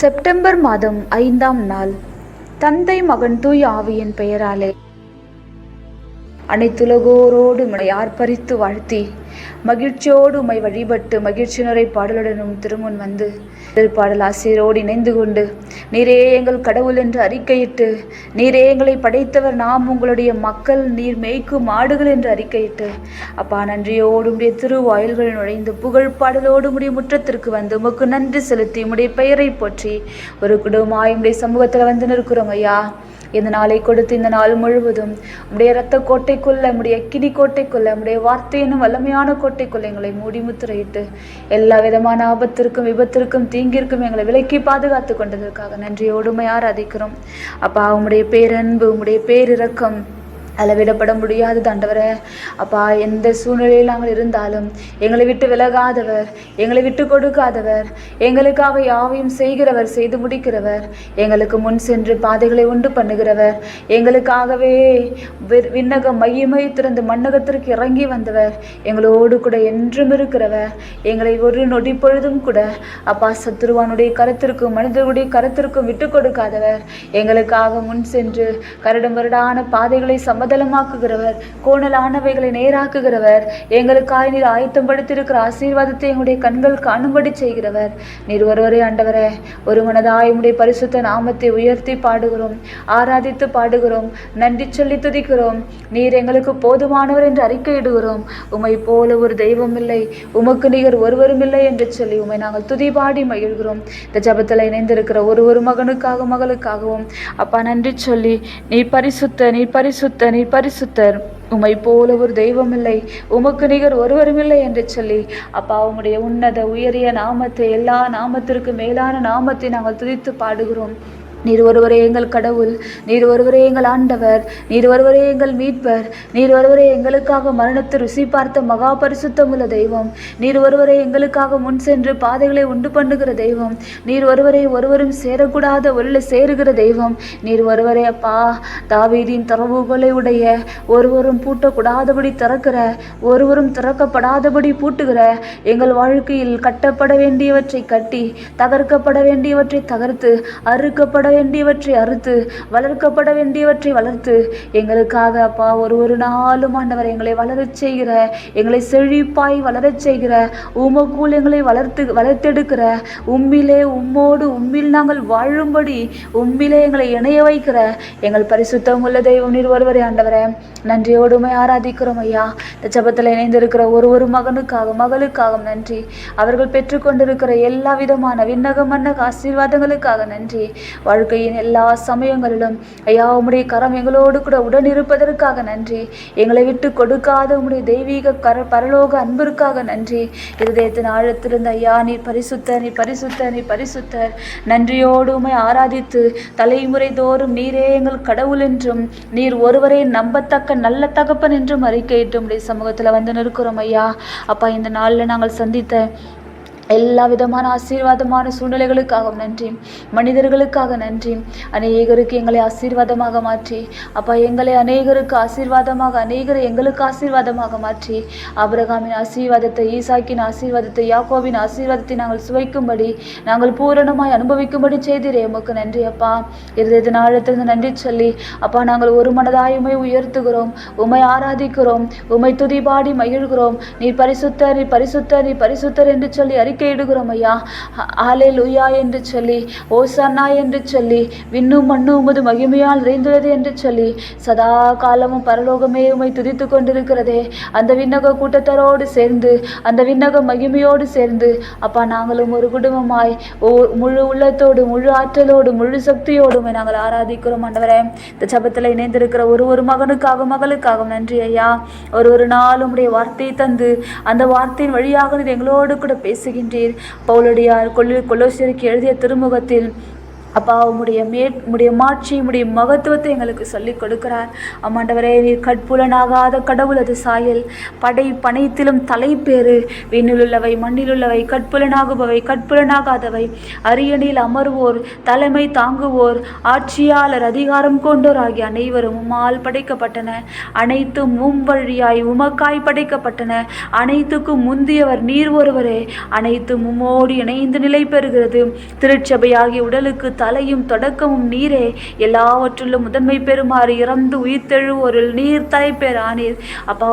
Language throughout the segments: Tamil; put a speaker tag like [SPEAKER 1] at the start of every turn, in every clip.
[SPEAKER 1] செப்டம்பர் மாதம் ஐந்தாம் நாள். தந்தை மகன் தூய் ஆவியின் பெயராலே. அனைத்துலகோரோடு யார் ஆர்ப்பரித்து வாழ்த்தி மகிழ்ச்சியோடு உமை வழிபட்டு மகிழ்ச்சி பாடலுடனும் திருமுன் வந்து பாடல் ஆசிரியரோடு இணைந்து கொண்டு நீரே எங்கள் கடவுள் என்று அறிக்கையிட்டு நீரே எங்களை படைத்தவர் நாம் உங்களுடைய மக்கள் நீர் மேய்க்கும் மாடுகள் என்று அறிக்கையிட்டு அப்பா நன்றியோடு உடைய திருவாயில்கள் நுழைந்து புகழ் பாடலோடு உடைய முற்றத்திற்கு வந்து உமக்கு நன்றி செலுத்தி உடைய பெயரை போற்றி ஒரு குடும்பமாய் உடைய சமூகத்தில் வந்து நிற்கிறோம் ஐயா. இந்த நாளை கொடுத்து இந்த நாள் முழுவதும் உடைய இரத்த கோட்டைக்குள்ள உடைய கிணி கோட்டைக்குள்ள உடைய வார்த்தையினும் வல்லமையான கோட்டைக்குள்ள எங்களை மூடி முத்திரையிட்டு எல்லா விதமான ஆபத்திற்கும் விபத்திற்கும் தீங்கிற்கும் எங்களை விலக்கி பாதுகாத்து கொண்டதற்காக நன்றியோடுமையார் அதிக்கிறோம் அப்பா உங்களுடைய பேரன்பு உங்களுடைய பேரிரக்கம் அளவிடப்பட முடியாது தாண்டவரே. அப்பா எந்த சூழ்நிலையில் நாங்கள் இருந்தாலும் எங்களை விட்டு விலகாதவர் எங்களை விட்டு கொடுக்காதவர் எங்களுக்காக யாவையும் செய்கிறவர் செய்து முடிக்கிறவர் எங்களுக்கு முன் சென்று பாதைகளை உண்டு பண்ணுகிறவர் எங்களுக்காகவே வி- விண்ணகம் மையமை திறந்து மண்ணகத்திற்கு இறங்கி வந்தவர் எங்களோடு கூட என்றும் இருக்கிறவர் எங்களை ஒரு நொடி பொழுதும் கூட அப்பா சத்துருவானுடைய கருத்திற்கும் மனிதர்களுடைய கருத்திற்கும் விட்டு கொடுக்காதவர் எங்களுக்காக முன் சென்று கரடு வருடான பாதைகளை சமதளமாக்குகிறவர் கோணலானவைகளை நேராக்குகிறவர் எங்களுக்காய் நீர் ஆயத்தம் படுத்திருக்கிற ஆசீர்வாதத்தை எங்களுடைய கண்கள் காணும்படி செய்கிறவர். நீர் ஒருவரே ஆண்டவரே ஒரு மனதாய் பரிசுத்த நாமத்தை உயர்த்தி பாடுகிறோம் ஆராதித்து பாடுகிறோம் நன்றி சொல்லி துதிக்கிறோம். நீர் எங்களுக்கு போதுமானவர் என்று அறிக்கையிடுகிறோம். உம்மை போல ஒரு தெய்வம் இல்லை உமக்கு நிகர் ஒருவரும் இல்லை என்று சொல்லி உம்மை நாங்கள் துதி பாடி மகிழ்கிறோம். இந்த ஜபத்தில் இணைந்திருக்கிற ஒரு ஒரு மகனுக்காக மகளுக்காகவும் அப்பா நன்றி சொல்லி நீ பரிசுத்த நீ பரிசுத்த நீ பரிசுத்தர். உமை போல ஒரு தெய்வம் இல்லை உமக்கு நிகர் ஒருவரும் இல்லை என்று சொல்லி அப்பா உம்முடைய உன்னத உயரிய நாமத்தை எல்லா நாமத்திற்கு மேலான நாமத்தை நாங்கள் துதித்து பாடுகிறோம். நீர் ஒருவரே எங்கள் கடவுள் நீர் ஒருவரே எங்கள் ஆண்டவர் நீர் ஒருவரே எங்கள் மீட்பர் நீர் ஒருவரே எங்களுக்காக மரணத்தை ருசி பார்த்த மகா பரிசுத்தமுள்ள தெய்வம் நீர் ஒருவரே எங்களுக்காக முன் சென்று பாதைகளை உண்டு பண்ணுகிற தெய்வம் நீர் ஒருவரை ஒருவரும் சேரக்கூடாத உள்ள சேருகிற தெய்வம் நீர் ஒருவரே அப்பா தாவீதின் தரவுகளை உடைய ஒருவரும் பூட்டக்கூடாதபடி திறக்கிற ஒருவரும் திறக்கப்படாதபடி பூட்டுகிற எங்கள் வாழ்க்கையில் கட்டப்பட வேண்டியவற்றை கட்டி தகர்க்கப்பட வேண்டியவற்றை தகர்த்து அறுக்கப்பட வேண்டியவற்றை அறுத்து வளர்க்கப்பட வேண்டியவற்றை வளர்த்து எங்களுக்காக அப்பா ஒரு ஒரு நாளும் ஆண்டவர் எங்களை வளரச் செய்கிற எங்களை செழிப்பாய் வளரச் செய்கிற உமக்குள் எங்களை வளர்த்து வளர்த்தெடுக்கிற உம்மிலே உம்மோடு உம்மில் நாங்கள் வாழும்படி உம்மிலே எங்களை இணைய வைக்கிற எங்கள் பரிசுத்தம் உள்ள தெய்வம் நீர் ஒருவரே ஆண்டவரே நன்றியோடுமை ஆராதிக்கிறோம் ஐயா. இந்த ஜபத்தில் இணைந்திருக்கிற ஒரு ஒரு மகனுக்காக மகளுக்காக நன்றி. அவர்கள் பெற்றுக்கொண்டிருக்கிற எல்லா விதமான விண்ணக மன்னக ஆசீர்வாதங்களுக்காக நன்றி. வாழ்க்கையின் எல்லா சமயங்களிலும் ஐயா உம்முடைய கரம் எங்களோடு கூட உடன் இருப்பதற்காக நன்றி. எங்களை விட்டு கொடுக்காத உம்முடைய தெய்வீக கர பரலோக அன்பிற்காக நன்றி. இருதயத்தின் ஆழத்திலிருந்து ஐயா நீ பரிசுத்த நீ பரிசுத்த நீ பரிசுத்தர். நன்றியோடு உமை ஆராதித்து தலைமுறை தோறும் நீரே எங்கள் கடவுள் என்றும் நீர் ஒருவரே நம்பத்தக்க நல்ல தகப்பன் என்றும் அறிக்கையிட்டு உம்முடைய சமூகத்தில் வந்து நிற்கிறோம் ஐயா. அப்பா இந்த நாளில் நாங்கள் சந்தித்த எல்லா விதமான ஆசீர்வாதமான சூழ்நிலைகளுக்காகவும் நன்றி. மனிதர்களுக்காக நன்றி. அநேகருக்கு எங்களை ஆசீர்வாதமாக மாற்றி. அப்பா எங்களை அநேகருக்கு ஆசீர்வாதமாக அநேகரை எங்களுக்கு ஆசீர்வாதமாக மாற்றி. அபிரகாமின் ஆசீர்வாதத்தை ஈசாக்கின் ஆசீர்வாதத்தை யாக்கோவின் ஆசீர்வாதத்தை நாங்கள் சுவைக்கும்படி நாங்கள் பூரணமாய் அனுபவிக்கும்படி செய்திரே. உமக்கு நன்றி அப்பா. இருதயத்தின் நாளத்திலிருந்து நன்றி சொல்லி அப்பா நாங்கள் ஒரு மனதாய் உமை உயர்த்துகிறோம். உமை ஆராதிக்கிறோம். உமை துதிபாடி மகிழ்கிறோம். நீ பரிசுத்தர் நீ பரிசுத்தர் நீ பரிசுத்தர் என்று சொல்லி அறி அறிக்கையிடுகிறோம் ஐயா ஆலே லுயா என்று சொல்லி ஓசன்னா என்று சொல்லி விண்ணும் மண்ணும் உமது மகிமையால் நிறைந்துள்ளது என்று சொல்லி சதா காலமும் பரலோகமே உமை துதித்து கொண்டிருக்கிறதே. அந்த விண்ணக கூட்டத்தரோடு சேர்ந்து அந்த விண்ணக மகிமையோடு சேர்ந்து அப்பா நாங்களும் ஒரு குடும்பமாய் ஓ முழு உள்ளத்தோடு முழு ஆற்றலோடு முழு சக்தியோடு நாங்கள் ஆராதிக்கிறோம் ஆண்டவரே. இந்த சபத்தில் இணைந்திருக்கிற ஒரு ஒரு மகனுக்காக மகளுக்காக நன்றி ஐயா. ஒரு ஒரு நாள் உடைய வார்த்தையை தந்து அந்த வார்த்தையின் வழியாக எங்களோடு கூட பேசுகின்றீர் பவுலடியார் கொல்லு கொலோசியருக்கு எழுதிய திருமுகத்தில் அப்பா உம்முடைய மே உம்முடைய மாட்சி உடைய மகத்துவத்தை எங்களுக்கு சொல்லிக் கொடுக்கிறார். அம்மாண்டவரே நீர் கட்புலனாகாத கடவுள் அது சாயல். படை பனைத்திலும் தலைப்பேறு. விண்ணிலுள்ளவை மண்ணிலுள்ளவை கட்புலனாகுபவை கட்புலனாகாதவை அரியணில் அமர்வோர் தலைமை தாங்குவோர். ஆட்சியாளர் அதிகாரம் கொண்டோர் ஆகிய அனைவரும் உம்மால் படைக்கப்பட்டன. அனைத்தும் மும்வழியாய் உமக்காய் படைக்கப்பட்டன. அனைத்துக்கும் முந்தியவர் நீர் ஒருவரே. அனைத்தும் உம்மோடு இணைந்து நிலை பெறுகிறது திருச்சபையாகிய உடலுக்கு தலையும் தொடக்கமும் நீரே. எல்லாவற்றிலும் முதன்மை பெறுமாறு இறந்து உயிர்த்தெழுவோரில் நீர் தலைப்பேரானீர் அப்பா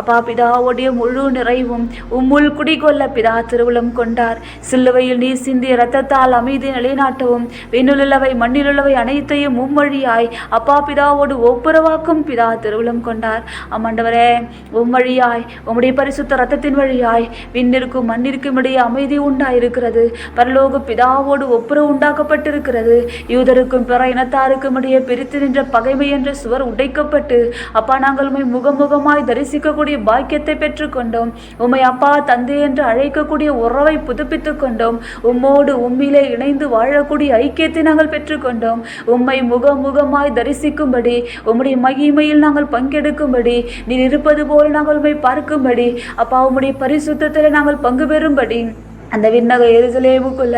[SPEAKER 1] அப்பா பிதாவுடைய முழு நிறைவும் உம்முள் குடிகொள்ள பிதா திருவுளம் கொண்டார். சில்லுவையில் நீர் சிந்திய இரத்தத்தால் அமைதி நிலைநாட்டவும் விண்ணிலுள்ளவை மண்ணிலுள்ளவை அனைத்தையும் மும்மொழியாய் அப்பா பிதாவோடு ஒப்புரவாக்கும் பிதா திருவுளம் கொண்டார். அம்மாண்டவரே உம்மொழியாய் உம்முடைய பரிசுத்த ரத்தத்தின் வழியாய் விண்ணிற்கும் மண்ணிற்கும் இடையே அமைதி உண்டாயிருக்கிறது. பரலோக பிதாவோடு ஒப்புரவு உண்டாக்கப்பட்டிருக்கிறது. யூதருக்கும் பிற இனத்தாருக்கும் இடையே பிரித்து நின்ற பகைமை என்ற சுவர் உடைக்கப்பட்டு அப்பா நாங்கள் உண்மை முகமுகமாய் தரிசிக்கக்கூடிய பாக்கியத்தை பெற்றுக்கொண்டோம். உம்மை அப்பா தந்தை என்று அழைக்கக்கூடிய உறவை புதுப்பித்துக் கொண்டோம் உம்மோடு உம்மிலே இணைந்து வாழக்கூடிய ஐக்கியத்தை நாங்கள் பெற்றுக்கொண்டோம். உம்மை முகமுகமாய் தரிசிக்கும்படி உம்முடைய மகிமையில் நாங்கள் பங்கெடுக்கும்படி நீர் இருப்பது போல் நாங்கள் உண்மை பார்க்கும்படி அப்பா உம்முடைய பரிசுத்தத்தில் நாங்கள் பங்கு பெறும்படி. அந்த விண்ணக எருசலேமுக்குள்ள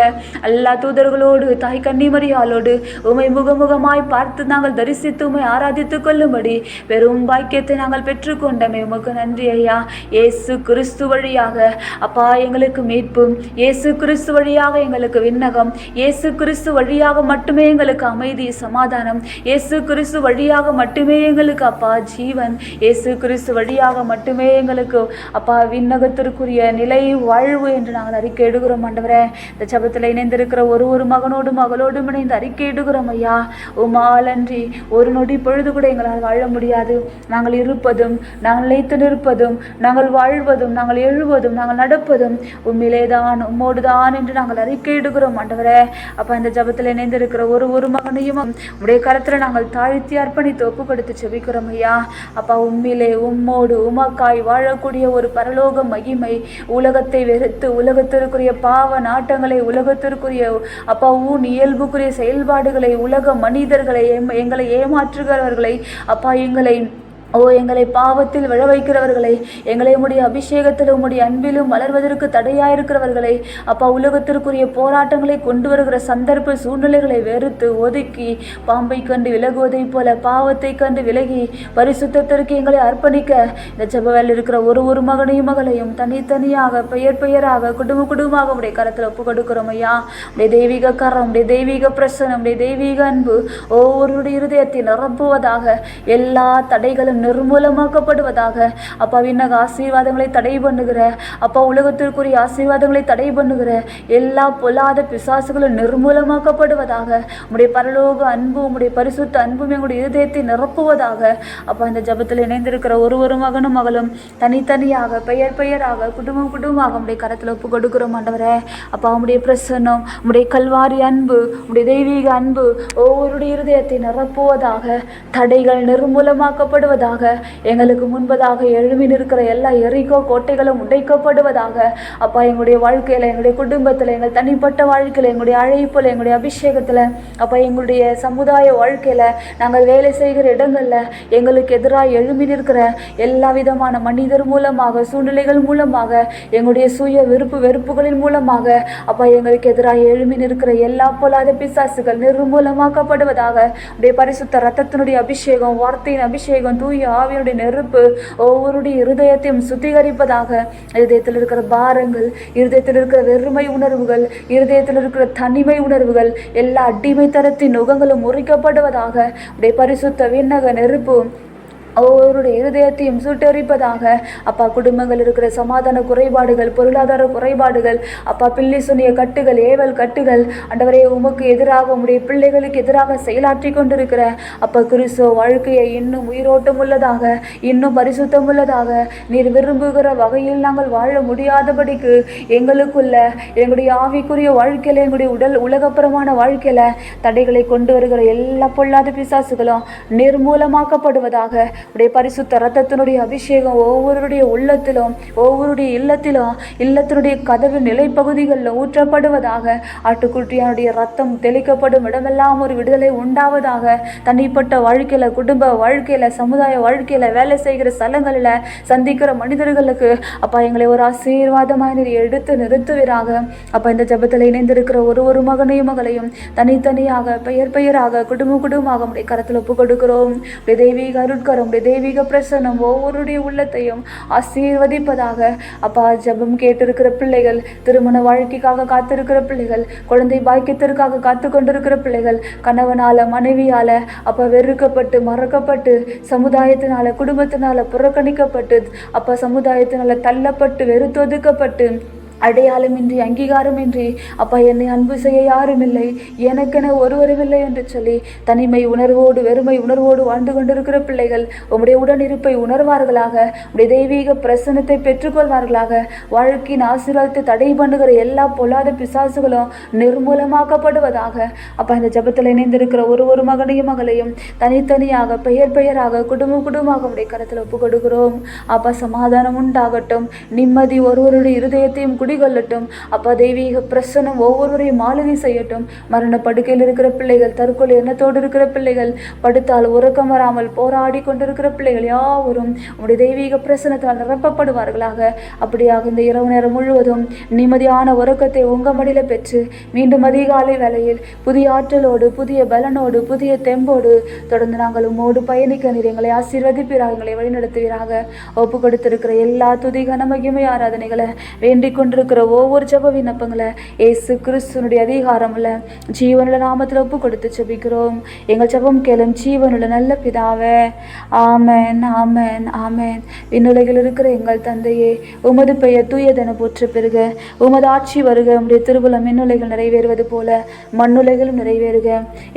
[SPEAKER 1] எல்லா தூதர்களோடு தாய் கன்னிமரியாலோடு உமை முகமுகமாய் பார்த்து நாங்கள் தரிசித்து உமை ஆராதித்துக் கொள்ளும்படி பெரும் பாக்கியத்தை நாங்கள் பெற்றுக்கொண்டமே உமக்கு நன்றி ஐயா. இயேசு கிறிஸ்து வழியாக அப்பா எங்களுக்கு மீட்பும். இயேசு கிறிஸ்து வழியாக எங்களுக்கு விண்ணகம். இயேசு கிறிஸ்து வழியாக மட்டுமே எங்களுக்கு அமைதி சமாதானம். இயேசு கிறிஸ்து வழியாக மட்டுமே எங்களுக்கு அப்பா ஜீவன். இயேசு கிறிஸ்து வழியாக மட்டுமே எங்களுக்கு அப்பா விண்ணகத்திற்குரிய நிலை வாழ்வு என்று நாங்கள் அறிக்கை அறிக்கையிடுகிறோம் ஆண்டவரே. இந்த சபத்தில் இணைந்திருக்கிற ஒரு ஒரு மகனோடும் மகளோடும் இணைந்து அறிக்கையிடுகிறோம் ஐயா. உமாலன்றி ஒரு நொடி பொழுது கூட எங்களால் வாழ முடியாது. நாங்கள் இருப்பதும் நாங்கள் நிலைத்து நிற்பதும் நாங்கள் வாழ்வதும் நாங்கள் எழுவதும் நாங்கள் நடப்பதும் உண்மையிலே தான் உம்மோடு தான் என்று நாங்கள் அறிக்கையிடுகிறோம் ஆண்டவரே. அப்போ இந்த ஜபத்தில் இணைந்திருக்கிற ஒரு ஒரு மகனையும் உடைய கருத்தில் நாங்கள் தாழ்த்தி அர்ப்பணித்து ஒப்பு கொடுத்து செபிக்கிறோம் ஐயா. அப்பா உண்மையிலே உம்மோடு உமக்காய் வாழக்கூடிய ஒரு பரலோக மகிமை உலகத்தை வெறுத்து உலகத்திற்கு உலகத்திற்குரிய பாவ நாட்டங்களை உலகத்திற்குரிய அப்பா ஊன் இயல்புக்குரிய செயல்பாடுகளை உலக மனிதர்களை ஏம்- எங்களை ஏமாற்றுகிறவர்களை அப்பா எங்களை ஓ எங்களை பாவத்தில் விழ வைக்கிறவர்களை எங்களை உடைய அபிஷேகத்தில் உம்முடைய அன்பிலும் வளர்வதற்கு தடையாயிருக்கிறவர்களை அப்பா உலகத்திற்குரிய போராட்டங்களை கொண்டு வருகிற சந்தர்ப்ப சூழ்நிலைகளை வெறுத்து ஒதுக்கி பாம்பை கண்டு விலகுவதைப் போல பாவத்தை கண்டு விலகி பரிசுத்தத்திற்கு எங்களை அர்ப்பணிக்க இந்த ஜபவேல் இருக்கிற ஒரு ஒரு மகனையும் மகளையும் தனித்தனியாக பெயர் பெயராக குடும்ப குடும்பமாக உடைய கரத்தில் ஒப்பு கொடுக்கிறோம் ஐயா. உடைய தெய்வீக கரம் உடைய தெய்வீக பிரசனம் உடைய தெய்வீக அன்பு ஒவ்வொருடைய இருதயத்தை நிரப்புவதாக எல்லா தடைகளும் நிர்மூலமாக்கப்படுவதாக. அப்பா விண்ணக ஆசீர்வாதங்களை தடை பண்ணுகிற. அப்பா உலகத்திற்குரிய ஆசீர்வாதங்களை தடை பண்ணுகிற. எல்லா பொல்லாத பிசாசுகளும் நிர்மூலமாக்கப்படுவதாக. உங்களுடைய பரலோக அன்பு உங்களுடைய பரிசுத்த அன்பும் எங்களுடைய இருதயத்தை நிரப்புவதாக. அப்பா இந்த ஜபத்தில் இணைந்திருக்கிற ஒரு ஒரு மகனும் மகளும் தனித்தனியாக பெயர் பெயராக குடும்பம் குடும்பமாக உடைய கரத்தில் ஒப்பு கொடுக்கிறோம் ஆண்டவரே. அப்பா உங்களுடைய பிரசன்னம் உங்களுடைய கல்வாரி அன்பு உடைய தெய்வீக அன்பு ஒவ்வொருடைய இருதயத்தை நிரப்புவதாக. தடைகள் நிர்மூலமாக்கப்படுவதாக. எங்களுக்கு முன்பதாக எழுமி நிற்கிற எல்லா எரிக்கோ கோட்டைகளும் உடைக்கப்படுவதாக. அப்பா எங்களுடைய வாழ்க்கையில் எங்களுடைய குடும்பத்தில் எங்கள் தனிப்பட்ட வாழ்க்கையில் எங்களுடைய அழைப்பில் எங்களுடைய அபிஷேகத்தில் அப்பா எங்களுடைய சமுதாய வாழ்க்கையில் நாங்கள் வேலை செய்கிற இடங்களில் எங்களுக்கு எதிராக எழும்பி நிற்கிற எல்லா விதமான மனிதர் மூலமாக சூழ்நிலைகள் மூலமாக எங்களுடைய சுய விருப்பு வெறுப்புகளின் மூலமாக அப்பா எங்களுக்கு எதிராக எழுமின் நிற்கிற எல்லா பொல்லாத பிசாசுகள் நிர்மூலமாக்கப்படுவதாக. உடைய பரிசுத்த ரத்தத்தினுடைய அபிஷேகம் வார்த்தையின் அபிஷேகம் தூய் ஆவியுடைய நெருப்பு ஒவ்வொருடைய இருதயத்தையும் சுத்திகரிப்பதாக இருதயத்தில் இருக்கிற பாரங்கள் இருதயத்தில் இருக்கிற வெறுமை உணர்வுகள் இருதயத்தில் இருக்கிற தனிமை உணர்வுகள் எல்லா அடிமைத்தனத்தின் நுகங்களும் முறிக்கப்படுவதாக உடைய பரிசுத்த விண்ணக நெருப்பு ஒவ்வொருடைய இருதயத்தையும் சுட்டெரிப்பதாக. அப்பா குடும்பங்கள் இருக்கிற சமாதான குறைபாடுகள் பொருளாதார குறைபாடுகள் அப்பா பில்லி சொன்னிய கட்டுகள் ஏவல் கட்டுகள் அண்டவரே உமக்கு எதிராக உம்முடைய பிள்ளைகளுக்கு எதிராக செயலாற்றி கொண்டிருக்கிற அப்பா கிறிஸ்துவ வாழ்க்கையை இன்னும் உயிரோட்டம் உள்ளதாக இன்னும் பரிசுத்தம் உள்ளதாக நீர் விரும்புகிற வகையில் நாங்கள் வாழ முடியாதபடிக்கு எங்களுக்குள்ள எங்களுடைய ஆவிக்குரிய வாழ்க்கையில் எங்களுடைய உடல் உலகப்புறமான வாழ்க்கையில் தடைகளை கொண்டு வருகிற எல்லா பொல்லாத பிசாசுகளும் நிர்மூலமாக்கப்படுவதாக உடைய பரிசுத்த ரத்தத்தினுடைய அபிஷேகம் ஒவ்வொருடைய உள்ளத்திலும் ஒவ்வொருடைய இல்லத்திலும் இல்லத்தினுடைய கதவு நிலைப்பகுதிகளில் ஊற்றப்படுவதாக ஆட்டுக்குட்டியானுடைய ரத்தம் தெளிக்கப்படும் இடமெல்லாம் ஒரு விடுதலை உண்டாவதாக தனிப்பட்ட வாழ்க்கையில் குடும்ப வாழ்க்கையில் சமுதாய வாழ்க்கையில் வேலை செய்கிற ஸ்தலங்களில் சந்திக்கிற மனிதர்களுக்கு அப்பா எங்களை ஒரு ஆசீர்வாதமாக நீர் எடுத்து நிறுத்துவீராக. அப்பா இந்த ஜெபத்தில் இணைந்திருக்கிற ஒரு ஒரு மகனையும் மகளையும் தனித்தனியாக பெயர் பெயராக குடும்ப குடும்பமாக உடைய கரத்தில் ஒப்பு கொடுக்கிறோம். தெய்வீக அருட்கரம் உடைய தெய்வீக பிரசனம் ஒவ்வொருடைய உள்ளத்தையும் ஆசீர்வதிப்பதாக. அப்பா ஜெபம் கேட்டிருக்கிற பிள்ளைகள் திருமண வாழ்க்கைக்காக காத்திருக்கிற பிள்ளைகள் குழந்தை பாக்கியத்திற்காக காத்து கொண்டிருக்கிற பிள்ளைகள் கணவனால மனைவியால அப்ப வெறுக்கப்பட்டு மறக்கப்பட்டு சமுதாயத்தினால குடும்பத்தினால புறக்கணிக்கப்பட்டு அப்ப சமுதாயத்தினால தள்ளப்பட்டு வெறுத்தொதுக்கப்பட்டு அடையாளமின்றி அங்கீகாரமின்றி அப்பா என்னை அன்பு செய்ய யாரும் இல்லை. எனக்கென ஒருவரும் இல்லை என்று சொல்லி தனிமை உணர்வோடு வெறுமை உணர்வோடு வாழ்ந்து கொண்டிருக்கிற பிள்ளைகள் உம்முடைய உடனிருப்பை உணர்வார்களாக உடைய தெய்வீக பிரசனத்தை பெற்றுக்கொள்வார்களாக. வாழ்க்கையின் ஆசீர்வாதத்தை தடை பண்ணுகிற எல்லா பொல்லாத பிசாசுகளும் நிர்மூலமாக்கப்படுவதாக. அப்பா இந்த ஜெபத்தில் இணைந்திருக்கிற ஒரு ஒரு மகனையும் மகளையும் தனித்தனியாக பெயர் பெயராக குடும்பம் குடும்பமாக உடைய கருத்தில் ஒப்பு கொடுக்கிறோம் அப்பா சமாதானம் உண்டாகட்டும். நிம்மதி ஒருவருடைய இருதயத்தையும் குடிகொள்ளட்டும். அப்பா தெய்வீக பிரசனம் ஒவ்வொருவரையும் மாலினி செய்யட்டும். மரண படுக்கையில் இருக்கிற பிள்ளைகள் தற்கொலை எண்ணத்தோடு இருக்கிற பிள்ளைகள் படுத்தால் உறக்கம் வராமல் போராடி கொண்டிருக்கிற பிள்ளைகள் யாவரும் உடைய தெய்வீக பிரசனத்தால் நிரப்பப்படுவார்களாக. அப்படியாக இந்த இரவு நேரம் முழுவதும் நிம்மதியான உறக்கத்தை உங்க மடியில் பெற்று மீண்டும் அதிகாலை வேளையில் புதிய ஆற்றலோடு புதிய பலனோடு புதிய தெம்போடு தொடர்ந்து நாங்கள் உம்மோடு பயணிக்க நீர் எங்களை ஆசீர்வதிப்பீராக எங்களை வழிநடத்துவீராக. ஒப்பு கொடுத்திருக்கிற எல்லா துதி கனமகிமை ஆராதனைகளை வேண்டிக் கொண்டிருக்கிற ஒவ்வொரு ஜப விண்ணப்பங்களை ஏசு கிறிஸ்துனுடைய அதிகாரமுள்ள ஜீவனுள்ள நாமத்தில் ஒப்பு கொடுத்து ஜபிக்கிறோம். எங்கள் ஜபம் கேளும் ஜீவனுள்ள நல்ல பிதாவே ஆமேன் ஆமேன் ஆமேன். விண்ணுலகில் இருக்கிற எங்கள் தந்தையே உமது பெயர் தூயதென போற்ற பெறுக உமது ஆட்சி வருக உடைய திருவுளம் மின்னுலைகள் நிறைவேறுவது போல மண்ணுலைகளும் நிறைவேறுக.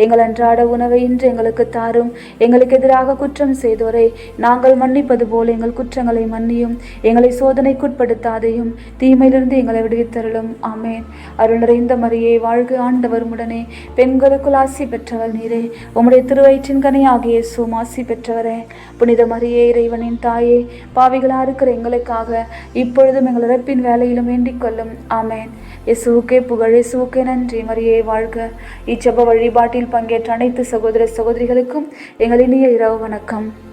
[SPEAKER 1] எங்கள் அன்றாட உணவை இன்று எங்களுக்கு தாரும். எங்களுக்கு எதிராக குற்றம் செய்தோரை நாங்கள் மன்னிப்பது போல எங்கள் குற்றங்களை மன்னியும். எங்களை சோதனைக்குட்படுத்தாதையும் தீமையிலிருந்து எங்களை விடுவித்தருளும். ஆமேன். அருள் நிறைந்த மரியே வாழ்க ஆண்டவர் உடனே பெண்களுக்குள் ஆசி பெற்றவர் நீரே. உம்முடைய திருவயிற்றின் கனியாகிய இயேசுவும் ஆசி பெற்றவரே. புனித மரியே இறைவனின் தாயே பாவிகளாக இருக்கிற எங்களுக்காக இப்பொழுதும் எங்கள் இறப்பின் வேலையிலும் வேண்டிக் கொள்ளும். ஆமேன். இயேசுவுக்கே புகழ் இயேசுவுக்கே நன்றி. மரியே வாழ்க. இச்செப வழிபாட்டில் பங்கேற்ற அனைத்து சகோதர சகோதரிகளுக்கும் எங்கள் இனிய இரவு வணக்கம்.